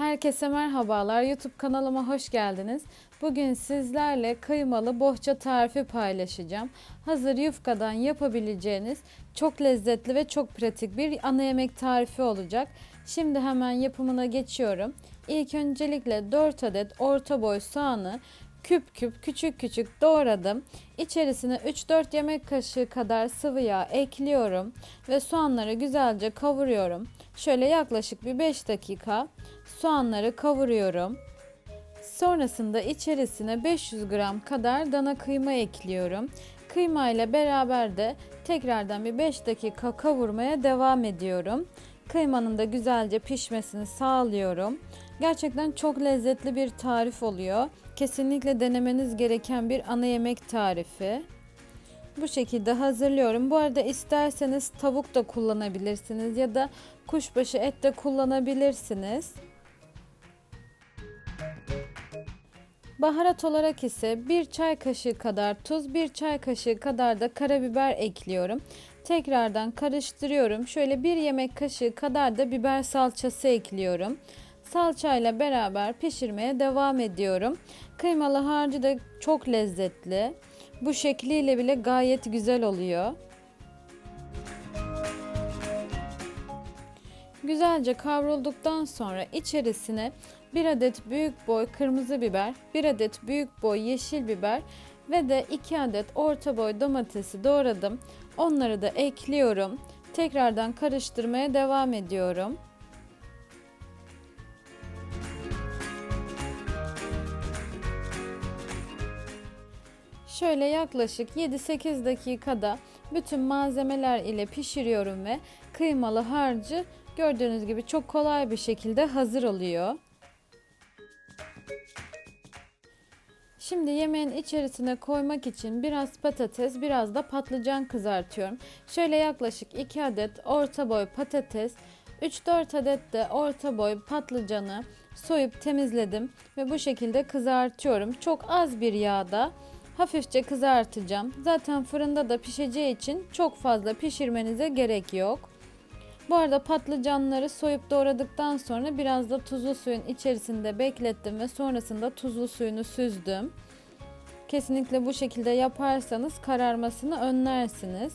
Herkese merhabalar. YouTube kanalıma hoş geldiniz. Bugün sizlerle kıymalı bohça tarifi paylaşacağım. Hazır yufkadan yapabileceğiniz çok lezzetli ve çok pratik bir ana yemek tarifi olacak. Şimdi hemen yapımına geçiyorum. İlk öncelikle 4 adet orta boy soğanı küp küp küçük küçük doğradım. İçerisine 3-4 yemek kaşığı kadar sıvı yağ ekliyorum ve soğanları güzelce kavuruyorum. Şöyle yaklaşık bir 5 dakika soğanları kavuruyorum. Sonrasında içerisine 500 gram kadar dana kıyma ekliyorum. Kıyma ile beraber de tekrardan bir 5 dakika kavurmaya devam ediyorum. Kıymanın da güzelce pişmesini sağlıyorum. Gerçekten çok lezzetli bir tarif oluyor. Kesinlikle denemeniz gereken bir ana yemek tarifi. Bu şekilde hazırlıyorum. Bu arada isterseniz tavuk da kullanabilirsiniz ya da kuşbaşı et de kullanabilirsiniz. Baharat olarak ise 1 çay kaşığı kadar tuz, 1 çay kaşığı kadar da karabiber ekliyorum. Tekrardan karıştırıyorum. Şöyle 1 yemek kaşığı kadar da biber salçası ekliyorum. Salçayla beraber pişirmeye devam ediyorum. Kıymalı harcı da çok lezzetli. Bu şekliyle bile gayet güzel oluyor. Güzelce kavrulduktan sonra içerisine 1 adet büyük boy kırmızı biber, 1 adet büyük boy yeşil biber ve de 2 adet orta boy domatesi doğradım. Onları da ekliyorum. Tekrardan karıştırmaya devam ediyorum. Şöyle yaklaşık 7-8 dakikada bütün malzemeler ile pişiriyorum ve kıymalı harcı gördüğünüz gibi çok kolay bir şekilde hazır oluyor. Şimdi yemeğin içerisine koymak için biraz patates, biraz da patlıcan kızartıyorum. Şöyle yaklaşık 2 adet orta boy patates, 3-4 adet de orta boy patlıcanı soyup temizledim ve bu şekilde kızartıyorum. Çok az bir yağda hafifçe kızartacağım. Zaten fırında da pişeceği için çok fazla pişirmenize gerek yok. Bu arada patlıcanları soyup doğradıktan sonra biraz da tuzlu suyun içerisinde beklettim ve sonrasında tuzlu suyunu süzdüm. Kesinlikle bu şekilde yaparsanız kararmasını önlersiniz.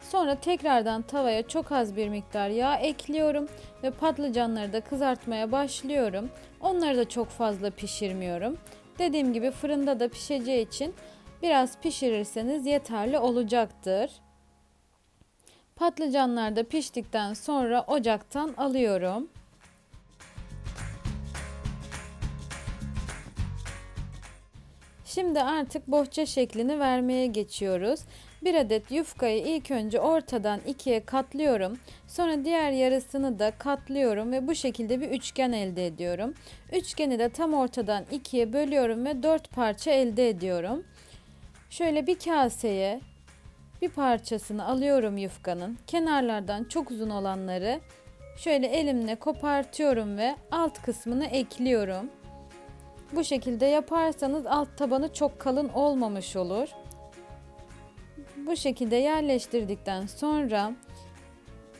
Sonra tekrardan tavaya çok az bir miktar yağ ekliyorum ve patlıcanları da kızartmaya başlıyorum. Onları da çok fazla pişirmiyorum. Dediğim gibi fırında da pişeceği için biraz pişirirseniz yeterli olacaktır. Patlıcanlar da piştikten sonra ocaktan alıyorum. Şimdi artık bohça şeklini vermeye geçiyoruz. Bir adet yufkayı ilk önce ortadan ikiye katlıyorum. Sonra diğer yarısını da katlıyorum ve bu şekilde bir üçgen elde ediyorum. Üçgeni de tam ortadan ikiye bölüyorum ve dört parça elde ediyorum. Şöyle bir kaseye bir parçasını alıyorum yufkanın. Kenarlardan çok uzun olanları şöyle elimle kopartıyorum ve alt kısmını ekliyorum. Bu şekilde yaparsanız alt tabanı çok kalın olmamış olur. Bu şekilde yerleştirdikten sonra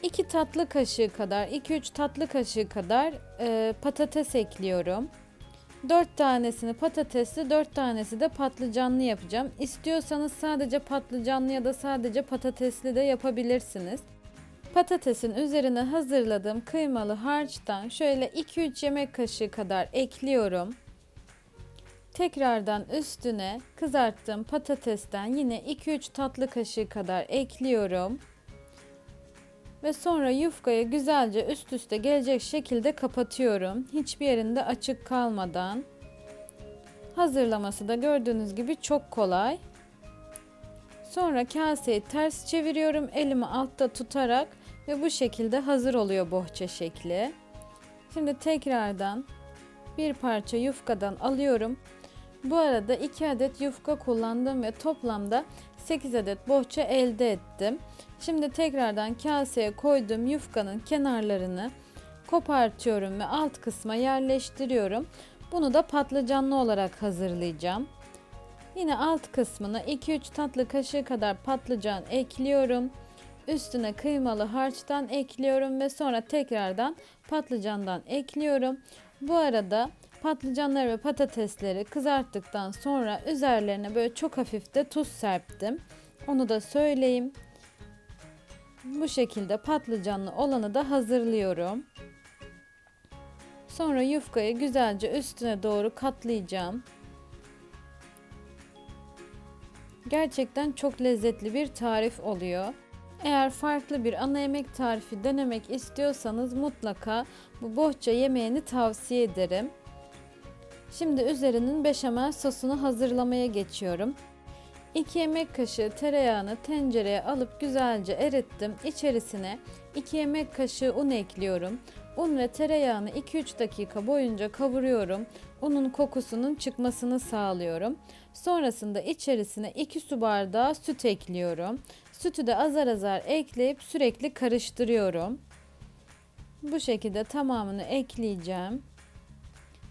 2 tatlı kaşığı kadar 2-3 tatlı kaşığı kadar e, patates ekliyorum. 4 tanesini patatesli 4 tanesi de patlıcanlı yapacağım. İstiyorsanız sadece patlıcanlı ya da sadece patatesli de yapabilirsiniz. Patatesin üzerine hazırladığım kıymalı harçtan şöyle 2-3 yemek kaşığı kadar ekliyorum. Tekrardan üstüne kızarttığım patatesten yine 2-3 tatlı kaşığı kadar ekliyorum. Ve sonra yufkayı güzelce üst üste gelecek şekilde kapatıyorum. Hiçbir yerinde açık kalmadan. Hazırlaması da gördüğünüz gibi çok kolay. Sonra kaseyi ters çeviriyorum elimi altta tutarak ve bu şekilde hazır oluyor bohça şekli. Şimdi tekrardan bir parça yufkadan alıyorum. Bu arada 2 adet yufka kullandım ve toplamda 8 adet bohça elde ettim. Şimdi tekrardan kaseye koyduğum yufkanın kenarlarını kopartıyorum ve alt kısma yerleştiriyorum. Bunu da patlıcanlı olarak hazırlayacağım. Yine alt kısmına 2-3 tatlı kaşığı kadar patlıcan ekliyorum. Üstüne kıymalı harçtan ekliyorum ve sonra tekrardan patlıcandan ekliyorum. Bu arada patlıcanları ve patatesleri kızarttıktan sonra üzerlerine böyle çok hafif de tuz serptim. Onu da söyleyeyim. Bu şekilde patlıcanlı olanı da hazırlıyorum. Sonra yufkayı güzelce üstüne doğru katlayacağım. Gerçekten çok lezzetli bir tarif oluyor. Eğer farklı bir ana yemek tarifi denemek istiyorsanız mutlaka bu bohça yemeğini tavsiye ederim. Şimdi üzerinin beşamel sosunu hazırlamaya geçiyorum. 2 yemek kaşığı tereyağını tencereye alıp güzelce erittim. İçerisine 2 yemek kaşığı un ekliyorum. Un ve tereyağını 2-3 dakika boyunca kavuruyorum. Unun kokusunun çıkmasını sağlıyorum. Sonrasında içerisine 2 su bardağı süt ekliyorum. Sütü de azar azar ekleyip sürekli karıştırıyorum. Bu şekilde tamamını ekleyeceğim.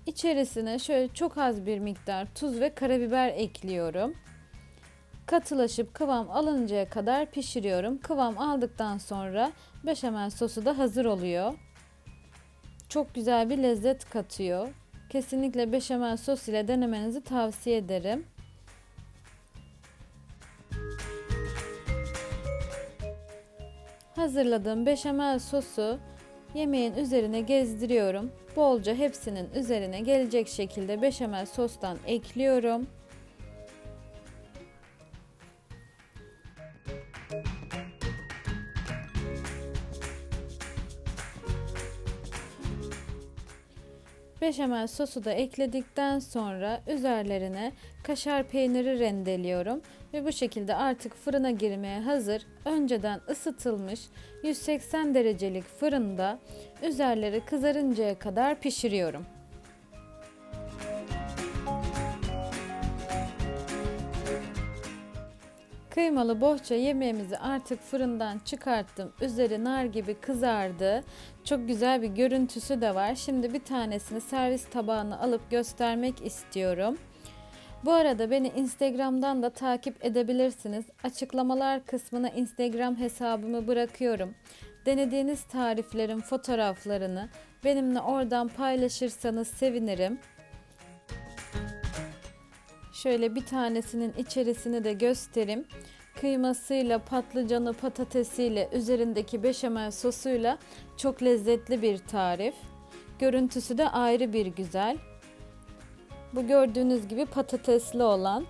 İçerisine şöyle çok az bir miktar tuz ve karabiber ekliyorum. Katılaşıp kıvam alıncaya kadar pişiriyorum. Kıvam aldıktan sonra beşamel sosu da hazır oluyor. Çok güzel bir lezzet katıyor. Kesinlikle beşamel sos ile denemenizi tavsiye ederim. Hazırladığım beşamel sosu yemeğin üzerine gezdiriyorum. Bolca hepsinin üzerine gelecek şekilde beşamel sostan ekliyorum. Beşamel sosu da ekledikten sonra üzerlerine kaşar peyniri rendeliyorum ve bu şekilde artık fırına girmeye hazır önceden ısıtılmış 180 derecelik fırında üzerleri kızarıncaya kadar pişiriyorum. Kıymalı bohça yemeğimizi artık fırından çıkarttım. Üzeri nar gibi kızardı. Çok güzel bir görüntüsü de var. Şimdi bir tanesini servis tabağına alıp göstermek istiyorum. Bu arada beni Instagram'dan da takip edebilirsiniz. Açıklamalar kısmına Instagram hesabımı bırakıyorum. Denediğiniz tariflerin fotoğraflarını benimle oradan paylaşırsanız sevinirim. Şöyle bir tanesinin içerisini de göstereyim. Kıymasıyla, patlıcanı, patatesiyle, üzerindeki beşamel sosuyla çok lezzetli bir tarif. Görüntüsü de ayrı bir güzel. Bu gördüğünüz gibi patatesli olan.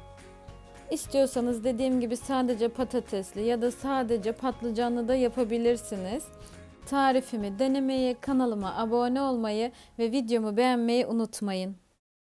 İstiyorsanız dediğim gibi sadece patatesli ya da sadece patlıcanlı da yapabilirsiniz. Tarifimi denemeyi, kanalıma abone olmayı ve videomu beğenmeyi unutmayın.